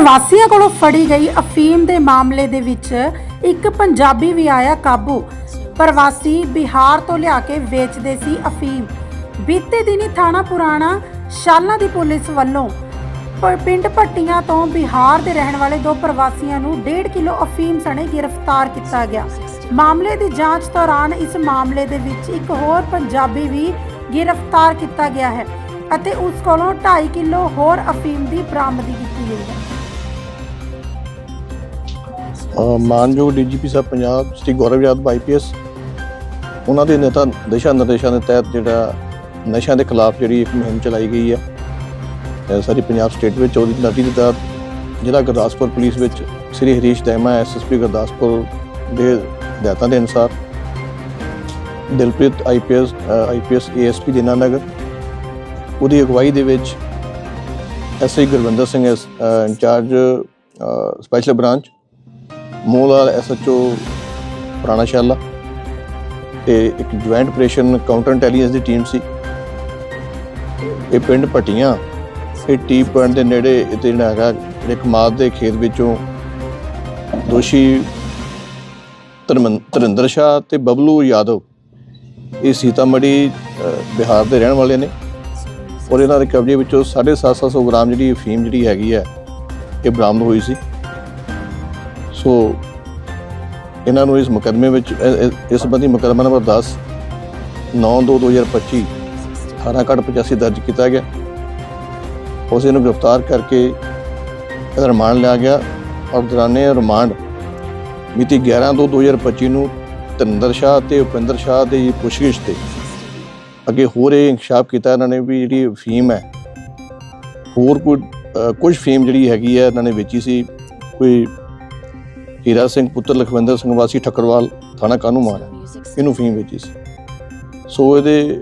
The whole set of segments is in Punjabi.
ਪ੍ਰਵਾਸੀਆਂ ਕੋਲੋਂ ਫੜੀ ਗਈ ਅਫੀਮ ਦੇ ਮਾਮਲੇ ਦੇ ਵਿੱਚ ਇੱਕ ਪੰਜਾਬੀ ਵੀ ਆਇਆ ਕਾਬੂ। ਪ੍ਰਵਾਸੀ ਬਿਹਾਰ ਤੋਂ ਲਿਆ ਕੇ ਵੇਚਦੇ ਸੀ ਅਫੀਮ। ਬੀਤੇ ਦਿਨੀ ਥਾਣਾ ਪੁਰਾਣਾ ਸ਼ਾਲਾ ਦੀ ਪੁਲਿਸ ਵੱਲੋਂ ਪਿੰਡ ਭੱਟੀਆਂ ਤੋਂ ਬਿਹਾਰ ਦੇ ਰਹਿਣ ਵਾਲੇ ਦੋ ਪ੍ਰਵਾਸੀਆਂ ਨੂੰ 1.5 ਕਿਲੋ ਅਫੀਮ ਸਣੇ ਗ੍ਰਿਫਤਾਰ ਕੀਤਾ ਗਿਆ। ਮਾਮਲੇ ਦੀ ਜਾਂਚ ਦੌਰਾਨ ਇਸ ਮਾਮਲੇ ਦੇ ਵਿੱਚ ਇੱਕ ਹੋਰ ਪੰਜਾਬੀ ਵੀ ਗ੍ਰਿਫਤਾਰ ਕੀਤਾ ਗਿਆ ਹੈ ਅਤੇ ਉਸ ਕੋਲੋਂ 2.5 ਕਿਲੋ ਹੋਰ ਅਫੀਮ ਦੀ ਬਰਾਮਦਗੀ ਕੀਤੀ ਗਈ ਹੈ। ਮਾਨਯੋਗ ਡੀਜੀਪੀ ਸਾਹਿਬ ਪੰਜਾਬ, ਸ੍ਰੀ ਗੌਰਵ ਯਾਦਵ ਆਈਪੀਐਸ ਉਹਨਾਂ ਦੇ ਨੇਤਾ ਦਿਸ਼ਾ ਨਿਰਦੇਸ਼ਾਂ ਦੇ ਤਹਿਤ ਜਿਹੜਾ ਨਸ਼ਿਆਂ ਦੇ ਖਿਲਾਫ ਜਿਹੜੀ ਇੱਕ ਮੁਹਿੰਮ ਚਲਾਈ ਗਈ ਹੈ ਇਹ ਸਾਰੀ ਪੰਜਾਬ ਸਟੇਟ ਵਿੱਚ ਉਹਦੀ ਲਾਟੀ ਦੇ ਤਹਿਤ ਜ਼ਿਲ੍ਹਾ ਗੁਰਦਾਸਪੁਰ ਪੁਲਿਸ ਵਿੱਚ ਸ੍ਰੀ ਹਰੀਸ਼ ਦੈਮਾ ਐਸਐਸਪੀ ਗੁਰਦਾਸਪੁਰ ਦੇ ਹਦਾਇਤਾਂ ਦੇ ਅਨੁਸਾਰ Dilpreet IPS IPS ASP Dinanagar ਉਹਦੀ ਅਗਵਾਈ ਦੇ ਵਿੱਚ SI Gurvinder Singh S incharge special branch ਮੋਲਾਲ SHO Purana Shala ਤੇ ਇੱਕ ਜੁਆਇੰਟ ਆਪਰੇਸ਼ਨ ਕਾਊਂਟਰ ਇੰਟੈਲੀਜੈਂਸ ਦੀ ਟੀਮ ਸੀ। ਇਹ ਪਿੰਡ ਪਟੀਆਂ ਇਹ ਟੀ ਪੁਆਇੰਟ ਦੇ ਨੇੜੇ ਇਹ ਜਿਹੜਾ ਹੈਗਾ, ਜਿਹੜੇ ਕਮਾਦ ਦੇ ਖੇਤ ਵਿੱਚੋਂ ਦੋਸ਼ੀ ਧਰਮਨ- ਧਰਿੰਦਰ ਸ਼ਾਹ ਤੇ ਬਬਲੂ ਯਾਦਵ, ਇਹ ਸੀਤਾਮੜੀ ਬਿਹਾਰ ਦੇ ਰਹਿਣ ਵਾਲੇ ਨੇ ਔਰ ਇਹਨਾਂ ਦੇ ਕਬਜ਼ੇ ਵਿੱਚੋਂ 750 ਗ੍ਰਾਮ ਜਿਹੜੀ ਫੀਮ ਜਿਹੜੀ ਹੈਗੀ ਹੈ, ਇਹ ਬਰਾਮਦ ਹੋਈ ਸੀ। ਸੋ ਇਹਨਾਂ ਨੂੰ ਇਸ ਮੁਕੱਦਮੇ ਵਿੱਚ ਇਸ ਸੰਬੰਧੀ ਮੁਕੱਦਮਾ ਨੰਬਰ 10 9/2/2025 18/85 ਦਰਜ ਕੀਤਾ ਗਿਆ। ਉਸ ਨੂੰ ਗ੍ਰਿਫਤਾਰ ਕਰਕੇ ਇਹਦਾ ਰਿਮਾਂਡ ਲਿਆ ਗਿਆ ਔਰ ਦੌਰਾਨੇ ਰਿਮਾਂਡ ਮਿਤੀ 11/2/2025 ਨੂੰ ਤਰਿੰਦਰ ਸ਼ਾਹ ਤੇ ਉਪਿੰਦਰ ਸ਼ਾਹ ਦੇ ਪੁੱਛਗਿੱਛ ਤੇ ਅੱਗੇ ਹੋਰ ਇਹ ਇਨਕਸ਼ਾਫ ਕੀਤਾ। ਇਹਨਾਂ ਨੇ ਵੀ ਜਿਹੜੀ ਫੀਮ ਹੈ, ਹੋਰ ਕੋਈ ਕੁਝ ਫੀਮ ਜਿਹੜੀ ਹੈਗੀ ਹੈ, ਇਹਨਾਂ ਨੇ ਵੇਚੀ ਸੀ। ਕੋਈ ਹੀਰਾ ਸਿੰਘ, ਪੁੱਤਰ ਲਖਵਿੰਦਰ ਸਿੰਘ ਵਾਸੀ ਠੱਕਰਵਾਲ ਥਾਣਾ ਕਾਨੂੰਮਾਨ ਇਹਨੂੰ ਫੀਮ ਵੇਚੀ ਸੀ। ਸੋ ਇਹਦੇ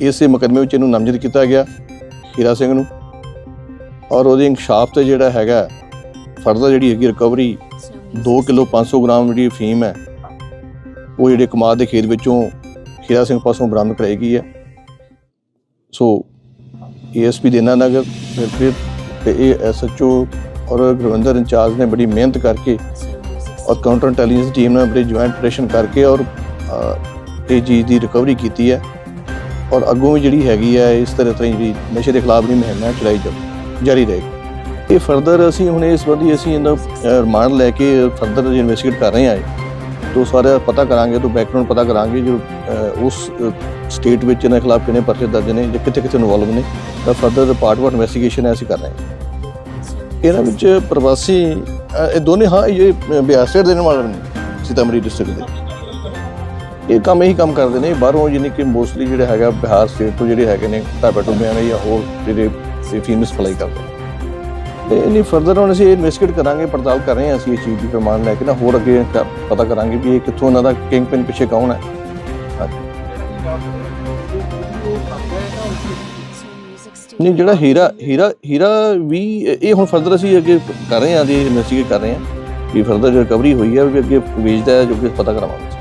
ਇਸੇ ਮੁਕੱਦਮੇ ਵਿੱਚ ਇਹਨੂੰ ਨਾਮਜ਼ਦ ਕੀਤਾ ਗਿਆ, ਹੀਰਾ ਸਿੰਘ ਨੂੰ। ਔਰ ਉਹਦੇ ਇਨਕਸ਼ਾਫ ਤੇ ਜਿਹੜਾ ਹੈਗਾ ਫਰਦਰ ਜਿਹੜੀ ਹੈਗੀ ਰਿਕਵਰੀ 2 ਕਿਲੋ 500 ਗ੍ਰਾਮ ਜਿਹੜੀ ਫੀਮ ਹੈ, ਉਹ ਜਿਹੜੇ ਕਮਾਦ ਦੇ ਖੇਤ ਵਿੱਚੋਂ ਹੀਰਾ ਸਿੰਘ ਪਾਸੋਂ ਬਰਾਮਦ ਕਰਾਈ ਗਈ ਹੈ। ਸੋ ਏਐਸਪੀ ਦੇਨਾ ਨਗਰ, ਫਿਰ ਤੇ ਇਹ ਐਸਐਚਓ ਔਰ ਗੁਰਵਿੰਦਰ ਇੰਚਾਰਜ ਨੇ ਬੜੀ ਮਿਹਨਤ ਕਰਕੇ ਔਰ ਕਾਊਂਟਰ ਇੰਟੈਲੀਜੈਂਸ ਟੀਮ ਨੇ ਬੜੀ ਜੁਆਇੰਟ ਆਪਰੇਸ਼ਨ ਕਰਕੇ ਔਰ ਇਹ ਚੀਜ਼ ਦੀ ਰਿਕਵਰੀ ਕੀਤੀ ਹੈ। ਔਰ ਅੱਗੋਂ ਵੀ ਜਿਹੜੀ ਹੈਗੀ ਹੈ, ਇਸ ਤਰ੍ਹਾਂ ਤਰ੍ਹਾਂ ਜਿਹੜੀ ਨਸ਼ੇ ਦੇ ਖਿਲਾਫ ਦੀ ਮੁਹਿੰਮ ਹੈ ਚਲਾਈ ਜਾ- ਜਾਰੀ ਰਹੇਗੀ ਇਹ ਫਰਦਰ ਅਸੀਂ ਹੁਣ ਇਸ ਸੰਬੰਧੀ ਅਸੀਂ ਇਹਦਾ ਰਿਮਾਂਡ ਲੈ ਕੇ ਫਰਦਰ ਇਨਵੈਸਟੀਗੇਟ ਕਰ ਰਹੇ ਹਾਂ ਤੋਂ ਸਾਰਾ ਪਤਾ ਕਰਾਂਗੇ, ਤੋਂ ਬੈਕਗ੍ਰਾਉਂਡ ਪਤਾ ਕਰਾਂਗੇ, ਜੋ ਉਸ ਸਟੇਟ ਵਿੱਚ ਇਹਨਾਂ ਖਿਲਾਫ ਕਿੰਨੇ ਪਰਚੇ ਦਰਜ ਨੇ, ਜਾਂ ਕਿੱਥੇ ਕਿੱਥੇ ਇਨਵੋਲਵ ਨੇ। ਤਾਂ ਫਰਦਰ ਪਾਰਟ ਆਫ ਇਨਵੈਸਟੀਗੇਸ਼ਨ ਹੈ ਅਸੀਂ ਕਰ ਰਹੇ ਹਾਂ। ਇਹਨਾਂ ਵਿੱਚ ਪ੍ਰਵਾਸੀ ਇਹ ਦੋਨੇ ਹਾਂ ਇਹ ਅ, ਬਿਹਾਰ ਸਟੇਟ ਦੇ ਰਹਿਣ ਵਾਲੇ ਨੇ ਸੀਤਾਮੜੀ ਡਿਸਟ੍ਰਿਕਟ ਦੇ। ਇਹ ਕੰਮ ਇਹੀ ਕੰਮ ਕਰਦੇ ਨੇ ਬਾਹਰੋਂ ਯਾਨੀ ਕਿ ਮੋਸਟਲੀ ਜਿਹੜੇ ਹੈਗਾ ਬਿਹਾਰ ਸਟੇਟ ਤੋਂ ਜਿਹੜੇ ਹੈਗੇ ਨੇ ਢਾਬਾ ਟੁੰਬਿਆਂ ਨੇ ਜਾਂ ਹੋਰ ਜਿਹੜੇ ਫੇਮਸ ਸਪਲਾਈ ਕਰਦੇ ਨੇ। ਤੇ ਇਨੀ ਫਰਦਰ ਹੁਣ ਅਸੀਂ ਇਨਵੈਸਟੀਗੇਟ ਕਰਾਂਗੇ ਪੜਤਾਲ ਕਰ ਰਹੇ ਹਾਂ ਅਸੀਂ ਇਸ ਚੀਜ਼ ਦੀ ਪ੍ਰਮਾਣ ਲੈ ਕੇ ਨਾ ਹੋਰ ਅੱਗੇ ਪਤਾ ਕਰਾਂਗੇ ਵੀ ਇਹ ਕਿੱਥੋਂ ਇਹਨਾਂ ਦਾ ਕਿੰਗ ਪਿਨ ਪਿੱਛੇ ਕੌਣ ਹੈ। ਨਹੀਂ ਜਿਹੜਾ ਹੀਰਾ ਹੀਰਾ ਹੀਰਾ ਵੀ ਇਹ ਹੁਣ ਫਰਦਰ ਅਸੀਂ ਅੱਗੇ ਕਰ ਰਹੇ ਹਾਂ ਜੀ ਇਨਵੈਸਟੀਗੇਟ ਕਰ ਰਹੇ ਹਾਂ ਵੀ ਫਰਦਰ ਜੋ ਰਿਕਵਰੀ ਹੋਈ ਹੈ ਵੀ ਅੱਗੇ ਵੇਚਦਾ ਹੈ ਜੋ ਕਿ ਪਤਾ ਕਰਾਵਾਂਗੇ।